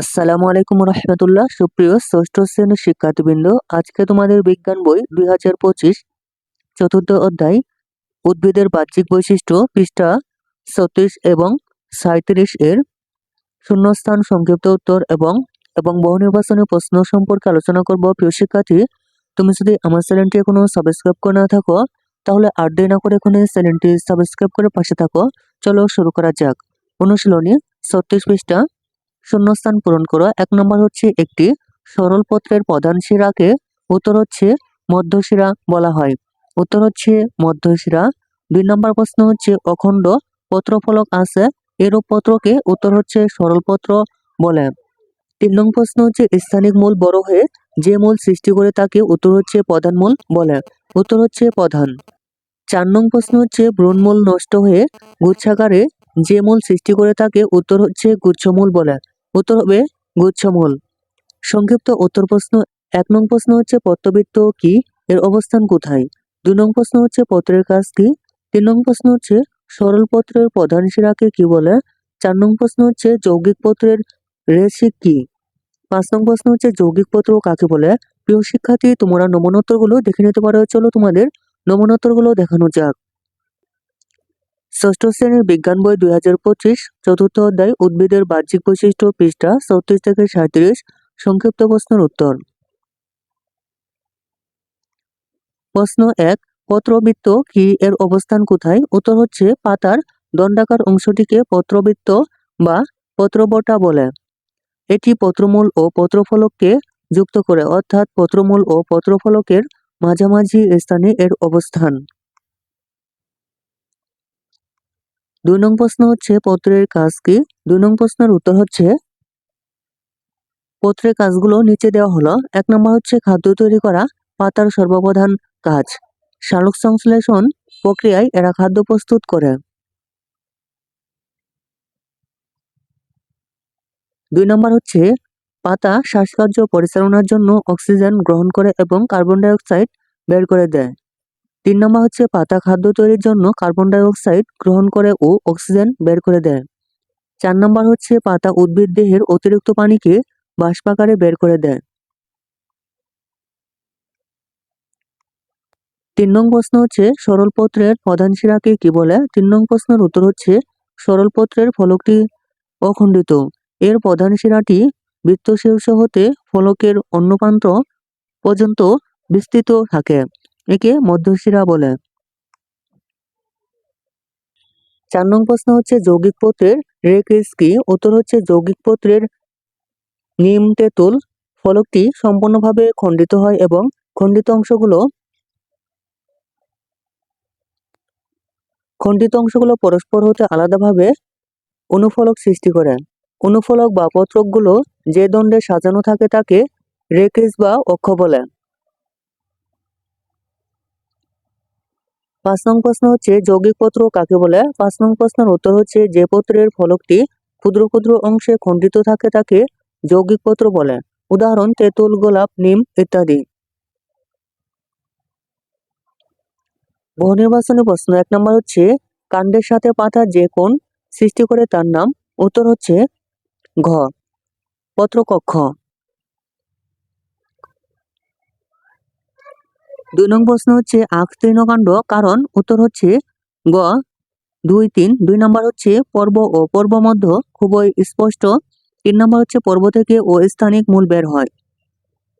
আসসালামু আলাইকুম রহমতুল্লাহ, সুপ্রিয় ষষ্ঠ শ্রেণির শিক্ষার্থীবৃন্দ, আজকে তোমাদের বিজ্ঞান বই দুই হাজার পঁচিশ চতুর্থ অধ্যায়, উদ্ভিদের বাহ্যিক বৈশিষ্ট্য পৃষ্ঠা ছত্রিশ এবং সাঁত্রিশ এর শূন্যস্থান, সংক্ষিপ্ত উত্তর এবং এবং বহু নির্বাচনী প্রশ্ন সম্পর্কে আলোচনা করব। প্রিয় শিক্ষার্থী, তুমি যদি আমার চ্যানেলটি এখনও সাবস্ক্রাইব করে না থাকো, তাহলে আর দেরি না করে এখানে চ্যানেলটি সাবস্ক্রাইব করে পাশে থাকো। চলো শুরু করা যাক। অনুশীলনী ছত্রিশ পৃষ্ঠা শূন্যস্থান পূরণ করো। এক নম্বর হচ্ছে একটি সরল পত্রের প্রধান শিরাকে, উত্তর হচ্ছে মধ্যশিরা বলা হয়। উত্তর হচ্ছে মধ্যশিরা। দুই নম্বর প্রশ্ন হচ্ছে অখণ্ড পত্রফলক আছে, এরূপ পত্রকে উত্তর হচ্ছে সরল পত্র বলে। তিন নং প্রশ্ন হচ্ছে স্থানিক মূল বড় হয়ে যে মূল সৃষ্টি করে তাকে উত্তর হচ্ছে প্রধান মূল বলে। উত্তর হচ্ছে প্রধান। চার নং প্রশ্ন হচ্ছে ভ্রূণমূল নষ্ট হয়ে গুচ্ছাকারে যে মূল সৃষ্টি করে তাকে উত্তর হচ্ছে গুচ্ছমূল বলে। উত্তর হবে গুচ্ছমূল সংক্ষিপ্ত উত্তর প্রশ্ন, এক নং প্রশ্ন হচ্ছে পত্রবৃত্ত কি? এর অবস্থান কোথায়? দুই নং প্রশ্ন হচ্ছে পত্রের কাজ কি? তিন নং প্রশ্ন হচ্ছে সরল পত্রের প্রধান শিরাকে কি বলে? চার নং প্রশ্ন হচ্ছে যৌগিক পত্রের রেসিক কি? পাঁচ নং প্রশ্ন হচ্ছে যৌগিক পত্র কাকে বলে? প্রিয় শিক্ষার্থী, তোমরা নমনোত্তরগুলো দেখে নিতে পারো। চলো তোমাদের নমনোত্তরগুলো দেখানো যাক। ষষ্ঠ শ্রেণির বিজ্ঞান বই দুই হাজার পঁচিশ, চতুর্থ অধ্যায় উদ্ভিদের বাহ্যিক বৈশিষ্ট্য পৃষ্ঠা চৌত্রিশ থেকে সাঁত্রিশ, সংক্ষিপ্ত প্রশ্নের উত্তর। প্রশ্ন এক, পত্রবৃত্ত কি এর অবস্থান কোথায়? উত্তর হচ্ছে পাতার দণ্ডাকার অংশটিকে পত্রবৃত্ত বা পত্রবটা বলে। এটি পত্রমূল ও পত্রফলককে যুক্ত করে, অর্থাৎ পত্রমূল ও পত্রফলকের মাঝামাঝি স্থানে এর অবস্থান। দুই নং প্রশ্ন হচ্ছে পত্রের কাজ কি? দুই নং প্রশ্নের উত্তর হচ্ছে পত্রের কাজগুলো নিচে দেওয়া হলো। এক নম্বর হচ্ছে খাদ্য তৈরি করা, পাতার সর্বপ্রধান কাজ। সালোক সংশ্লেষণ প্রক্রিয়ায় এরা খাদ্য প্রস্তুত করে। দুই নম্বর হচ্ছে পাতা শ্বাসকার্য পরিচালনার জন্য অক্সিজেন গ্রহণ করে এবং কার্বন ডাইঅক্সাইড বের করে দেয়। তিন নম্বর হচ্ছে পাতা খাদ্য তৈরির জন্য কার্বন ডাইঅক্সাইড গ্রহণ করে ও অক্সিজেন বের করে দেয়। চার নম্বর হচ্ছে পাতা উদ্ভিদ দেহের অতিরিক্ত পানিকে বাষ্পাকারে বের করে দেয়। তিন নং প্রশ্ন হচ্ছে সরল পত্রের প্রধান শিরাকে কি বলে? তিন নং প্রশ্নের উত্তর হচ্ছে সরল পত্রের ফলকটি অখণ্ডিত। এর প্রধান শিরাটি বৃত্তশীর্ষ হতে ফলকের অন্য প্রান্ত পর্যন্ত বিস্তৃত থাকে। একে মধ্যশিরা বলে। চার নং প্রশ্ন হচ্ছে যৌগিক পত্রের রেকেজ কি? উত্তর হচ্ছে যৌগিক পত্রের নিম তেঁতুল ফলকটি সম্পূর্ণভাবে খণ্ডিত হয় এবং খণ্ডিত অংশগুলো খণ্ডিত অংশগুলো পরস্পর হতে আলাদাভাবে অনুফলক সৃষ্টি করে। অনুফলক বা পত্রকগুলো যে দণ্ডে সাজানো থাকে তাকে রেকেজ বা অক্ষ বলে। পাঁচ নং প্রশ্ন হচ্ছে যৌগিক পত্র কাকে বলে? পাঁচ নং প্রশ্নের উত্তর হচ্ছে যে পত্রের ফলকটি ক্ষুদ্র ক্ষুদ্র অংশে খণ্ডিত থাকে তাকে যৌগিক পত্র বলে। উদাহরণ, তেঁতুল, গোলাপ, নিম ইত্যাদি। বহু নির্বাচনী প্রশ্ন, এক নম্বর হচ্ছে কাণ্ডের সাথে পাতা যে কোন সৃষ্টি করে তার নাম। উত্তর হচ্ছে ঘ। পত্রকক্ষ দুই নং প্রশ্ন হচ্ছে আখ তৃণকাণ্ড, কারণ উত্তর হচ্ছে গ, দুই, তিন, দুই নম্বর হচ্ছে পর্ব ও পর্ব মধ্য খুবই স্পষ্ট, তিন নম্বর হচ্ছে পর্ব থেকে ও স্থানিক মূল বের হয়।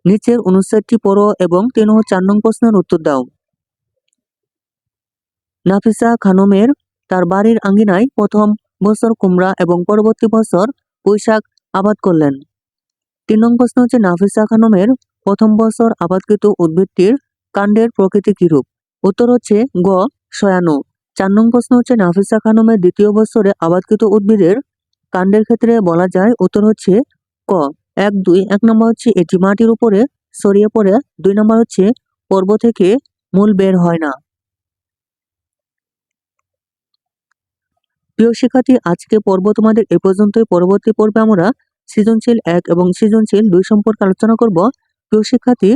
নিচের অনুচ্ছেদটি পড়ো এবং তিন ও চার নং প্রশ্নের উত্তর দাও। নাফিসা খানমের তার বাড়ির আঙ্গিনায় প্রথম বছর কুমড়া এবং পরবর্তী বছর পুঁইশাক আবাদ করলেন। তিন নং প্রশ্ন হচ্ছে নাফিসা খানমের প্রথম বছর আবাদকৃত উদ্ভিদটির কাণ্ডের প্রকৃতি কিরূপ? উত্তর হচ্ছে গ শয়ানু চার নং প্রশ্ন হচ্ছে, নাফিসা খানমের দ্বিতীয় বছরে আবাদকৃত উদ্ভিদের কাণ্ডের ক্ষেত্রে বলা যায়, উত্তর হচ্ছে ক। এক, দুই, এক নম্বর হচ্ছে, এটি মাটির উপরে ছড়িয়ে পড়ে। দুই নম্বর হচ্ছে, পর্ব থেকে মূল বের হয় না। প্রিয় শিক্ষার্থী, আজকে পর্ব তোমাদের এ পর্যন্তই। পরবর্তী পর্বে আমরা সৃজনশীল এক এবং সৃজনশীল দুই সম্পর্কে আলোচনা করব। প্রিয় শিক্ষার্থী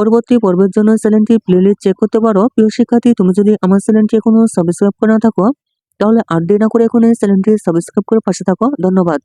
পরবর্তী পর্বের জন্য চ্যানেলটি প্লেলিস্ট চেক করতে পারো। প্রিয় শিক্ষার্থী, তুমি যদি আমার চ্যানেলটি এখনও সাবস্ক্রাইব করে না থাকো, তাহলে আর দেরি না করে এখন এই চ্যানেলটি সাবস্ক্রাইব করে পাশে থাকো। ধন্যবাদ।